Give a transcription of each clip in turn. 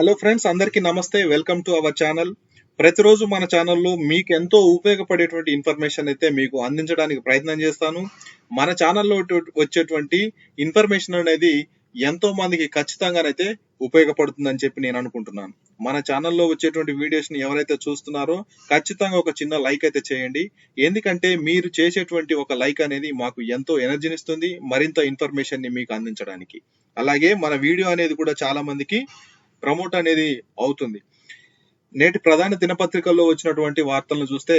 Hello friends అందరికీ నమస్తే. Welcome to our channel ప్రతిరోజు మన ఛానల్లో మీకు ఎంతో ఉపయోగపడేటువంటి ఇన్ఫర్మేషన్ అయితే మీకు అందించడానికి ప్రయత్నం చేస్తాను. మన ఛానల్లో వచ్చేటువంటి ఇన్ఫర్మేషన్ అనేది ఎంతో మందికి ఖచ్చితంగానైతే ఉపయోగపడుతుందని చెప్పి నేను అనుకుంటున్నాను. మన ఛానల్లో వచ్చేటువంటి వీడియోస్ని ఎవరైతే చూస్తున్నారో ఖచ్చితంగా ఒక చిన్న లైక్ అయితే చేయండి. ఎందుకంటే మీరు చేసేటువంటి ఒక లైక్ అనేది మాకు ఎంతో ఎనర్జీనిస్తుంది మరింత ఇన్ఫర్మేషన్ని మీకు అందించడానికి. అలాగే మన వీడియో అనేది కూడా చాలా మందికి ప్రమోట్ అనేది అవుతుంది. నేటి ప్రధాన దినపత్రికల్లో వచ్చినటువంటి వార్తలను చూస్తే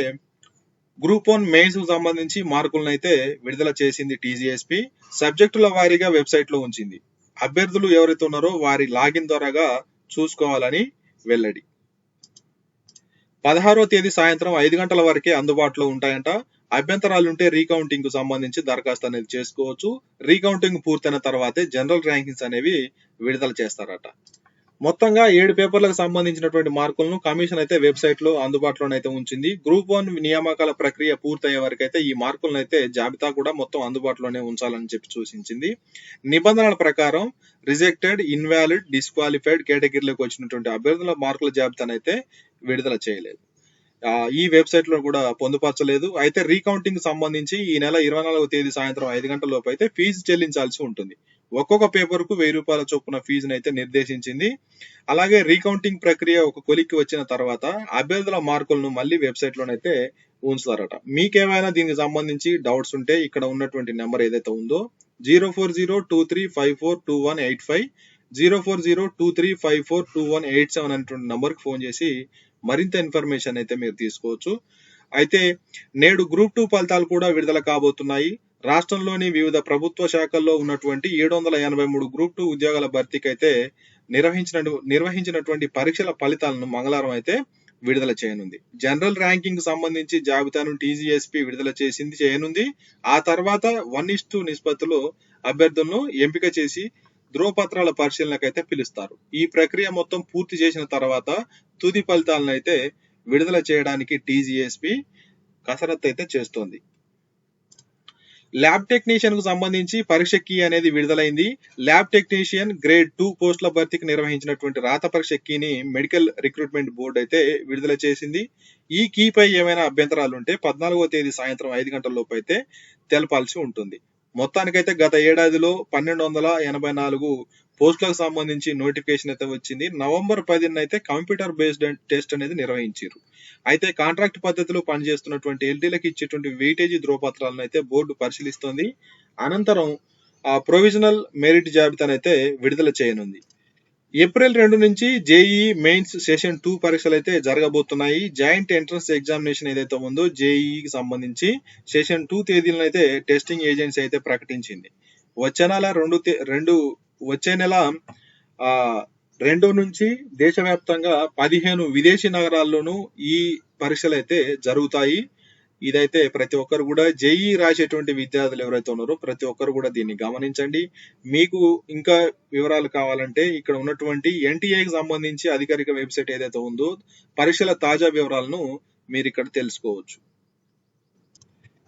గ్రూప్ వన్ మెయిన్స్కు సంబంధించి మార్కులను అయితే విడుదల చేసింది టీజీఎస్పీ. సబ్జెక్టుల వారీగా వెబ్సైట్లో ఉంచింది. అభ్యర్థులు ఎవరైతే ఉన్నారో వారి లాగిన్ ద్వారాగా చూసుకోవాలని వెల్లడి. పదహారో తేదీ సాయంత్రం ఐదు గంటల వరకే అందుబాటులో ఉంటాయంట. అభ్యంతరాలుంటే రీకౌంటింగ్కు సంబంధించి దరఖాస్తు అనేది చేసుకోవచ్చు. రీకౌంటింగ్ పూర్తయిన తర్వాతే జనరల్ ర్యాంకింగ్స్ అనేవి విడుదల చేస్తారట. మొత్తంగా ఏడు పేపర్లకు సంబంధించినటువంటి మార్కులను కమిషన్ అయితే వెబ్సైట్లో అందుబాటులోనైతే ఉంచింది. గ్రూప్ వన్ నియామకాల ప్రక్రియ పూర్తయ్యే వరకు అయితే ఈ మార్కులను అయితే జాబితా కూడా మొత్తం అందుబాటులోనే ఉంచాలని చెప్పి సూచించింది. నిబంధనల ప్రకారం రిజెక్టెడ్ ఇన్వాలిడ్ డిస్క్వాలిఫైడ్ కేటగిరీలోకి వచ్చినటువంటి అభ్యర్థుల మార్కుల జాబితానైతే విడుదల చేయలేదు. ఈ వెబ్సైట్లో కూడా పొందుపరచలేదు. అయితే రీకౌంటింగ్ సంబంధించి ఈ నెల ఇరవై నాలుగవ తేదీ సాయంత్రం ఐదు గంటల లోపు అయితే ఫీజు చెల్లించాల్సి ఉంటుంది. ఒక్కొక్క పేపర్కు వెయ్యి రూపాయల చొప్పున ఫీజును అయితే నిర్దేశించింది. అలాగే రీకౌంటింగ్ ప్రక్రియ ఒక కొలిక్కి వచ్చిన తర్వాత అభ్యర్థుల మార్కులను మళ్ళీ వెబ్సైట్ లోనైతే ఉంచుతారట. మీకేమైనా దీనికి సంబంధించి డౌట్స్ ఉంటే ఇక్కడ ఉన్నటువంటి నెంబర్ ఏదైతే ఉందో zero four zero two three five four two one eight five zero four zero two three five four two one eight seven అనేటువంటి నెంబర్కు ఫోన్ చేసి మరింత ఇన్ఫర్మేషన్ అయితే మీరు తీసుకోవచ్చు. అయితే నేడు గ్రూప్ టూ ఫలితాలు కూడా విడుదల కాబోతున్నాయి. రాష్ట్రంలోని వివిధ ప్రభుత్వ శాఖల్లో ఉన్నటువంటి ఏడు వందల ఎనభై మూడు గ్రూప్ టూ ఉద్యోగాల భర్తీకి అయితే నిర్వహించిన నిర్వహించినటువంటి పరీక్షల ఫలితాలను మంగళవారం అయితే విడుదల చేయనుంది. జనరల్ ర్యాంకింగ్ సంబంధించి జాబితాను టీజీఎస్పీ విడుదల చేసింది చేయనుంది. ఆ తర్వాత వన్ ఇస్ టూ నిష్పత్తిలో అభ్యర్థులను ఎంపిక చేసి ధ్రువపత్రాల పరిశీలనకు అయితే పిలుస్తారు. ఈ ప్రక్రియ మొత్తం పూర్తి చేసిన తర్వాత తుది ఫలితాలను అయితే విడుదల చేయడానికి టీజీఎస్పీ కసరత్తు అయితే చేస్తోంది. ల్యాబ్ టెక్నీషియన్కు సంబంధించి పరీక్ష కీ అనేది విడుదలైంది. ల్యాబ్ టెక్నీషియన్ గ్రేడ్ టూ పోస్టుల భర్తీకి నిర్వహించినటువంటి రాత పరీక్ష కీని మెడికల్ రిక్రూట్మెంట్ బోర్డు అయితే విడుదల చేసింది. ఈ కీపై ఏమైనా అభ్యంతరాలు ఉంటే పద్నాలుగో తేదీ సాయంత్రం ఐదు గంటల లోపు అయితే తెలపాల్సి ఉంటుంది. మొత్తానికైతే గత ఏడాదిలో పన్నెండు వందల ఎనభై నాలుగు పోస్టులకు సంబంధించి నోటిఫికేషన్ అయితే వచ్చింది. నవంబర్ పదిన అయితే కంప్యూటర్ బేస్డ్ టెస్ట్ అనేది నిర్వహించారు. అయితే కాంట్రాక్ట్ పద్ధతిలో పనిచేస్తున్నటువంటి ఎల్టీలకు ఇచ్చేటువంటి వెయిటేజీ ధ్రువపత్రాలను అయితే బోర్డు పరిశీలిస్తోంది. అనంతరం ఆ ప్రొవిజనల్ మెరిట్ జాబితాను అయితే విడుదల చేయనుంది. ఏప్రిల్ రెండు నుంచి జేఈ మెయిన్స్ సెషన్ టూ పరీక్షలు అయితే జరగబోతున్నాయి. జాయింట్ ఎంట్రన్స్ ఎగ్జామినేషన్ ఏదైతే ఉందో జేఈకి సంబంధించి సెషన్ టూ తేదీలను అయితే టెస్టింగ్ ఏజెన్సీ అయితే ప్రకటించింది. వచ్చే నెల రెండు రెండు వచ్చే నెల ఆ రెండు నుంచి దేశవ్యాప్తంగా పదిహేను విదేశీ నగరాల్లోనూ ఈ పరీక్షలు అయితే జరుగుతాయి. ఇదైతే ప్రతి ఒక్కరు కూడా జేఈ రాసేటువంటి విద్యార్థులు ఎవరైతే ఉన్నారో ప్రతి ఒక్కరు కూడా దీన్ని గమనించండి. మీకు ఇంకా వివరాలు కావాలంటే ఇక్కడ ఉన్నటువంటి ఎన్టీఏకి సంబంధించి అధికారిక వెబ్సైట్ ఏదైతే ఉందో పరీక్షల తాజా వివరాలను మీరు ఇక్కడ తెలుసుకోవచ్చు.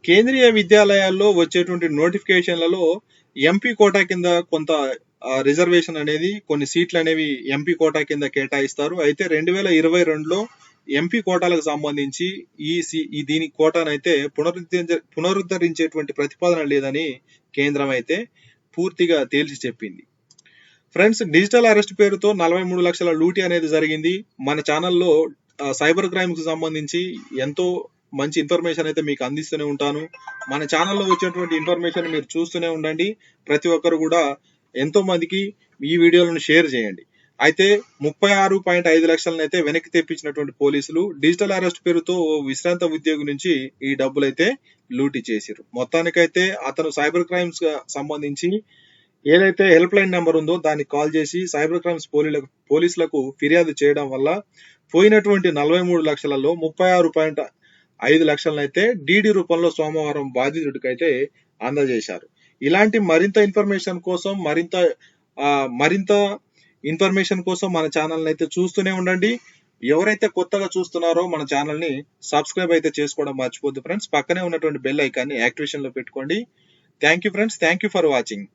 కేంద్రీయ విద్యాలయాల్లో వచ్చేటువంటి నోటిఫికేషన్లలో ఎంపీ కోటా కింద కొంత రిజర్వేషన్ అనేది కొన్ని సీట్లు అనేవి ఎంపీ కోటా కింద కేటాయిస్తారు. అయితే రెండు వేల ఇరవై రెండులో ఎంపీ కోటాలకు సంబంధించి ఈ ఈ దీని కోటానైతే పునరుద్ధరించ పునరుద్ధరించేటువంటి ప్రతిపాదన లేదని కేంద్రం అయితే పూర్తిగా తేల్చి చెప్పింది. ఫ్రెండ్స్ డిజిటల్ అరెస్ట్ పేరుతో నలభై మూడు లక్షల లూటీ అనేది జరిగింది. మన ఛానల్లో సైబర్ క్రైమ్కు సంబంధించి ఎంతో మంచి ఇన్ఫర్మేషన్ అయితే మీకు అందిస్తూనే ఉంటాను. మన ఛానల్లో వచ్చేటువంటి ఇన్ఫర్మేషన్ మీరు చూస్తూనే ఉండండి. ప్రతి ఒక్కరు కూడా ఎంతో మందికి ఈ వీడియోలను షేర్ చేయండి. అయితే ముప్పై ఆరు పాయింట్ ఐదు లక్షలను అయితే వెనక్కి తెప్పించినటువంటి పోలీసులు డిజిటల్ అరెస్ట్ పేరుతో ఓ విశ్రాంత ఉద్యోగి నుంచి ఈ డబ్బులు అయితే లూటీ చేశారు మొత్తానికైతే అతను సైబర్ క్రైమ్స్ సంబంధించి ఏదైతే హెల్ప్ లైన్ నెంబర్ ఉందో దాన్ని కాల్ చేసి సైబర్ క్రైమ్స్ పోలీలకు పోలీసులకు ఫిర్యాదు చేయడం వల్ల పోయినటువంటి నలభై మూడు లక్షలలో ముప్పై ఆరు పాయింట్ ఐదు లక్షలనైతే డిడి డీడీ రూపంలో సోమవారం బాధితుడికైతే అందజేశారు. ఇలాంటి మరింత ఇన్ఫర్మేషన్ కోసం మరింత ఆ, మరింత ఇన్ఫర్మేషన్ కోసం మన ఛానల్ని అయితే చూస్తూనే ఉండండి. ఎవరైతే కొత్తగా చూస్తున్నారో మన ఛానల్ని సబ్స్క్రైబ్ అయితే చేసుకోవడం మర్చిపోద్దు ఫ్రెండ్స్. పక్కనే ఉన్నటువంటి బెల్ ఐకాన్ని యాక్టివేషన్లో పెట్టుకోండి. Thank you friends. Thank you for watching.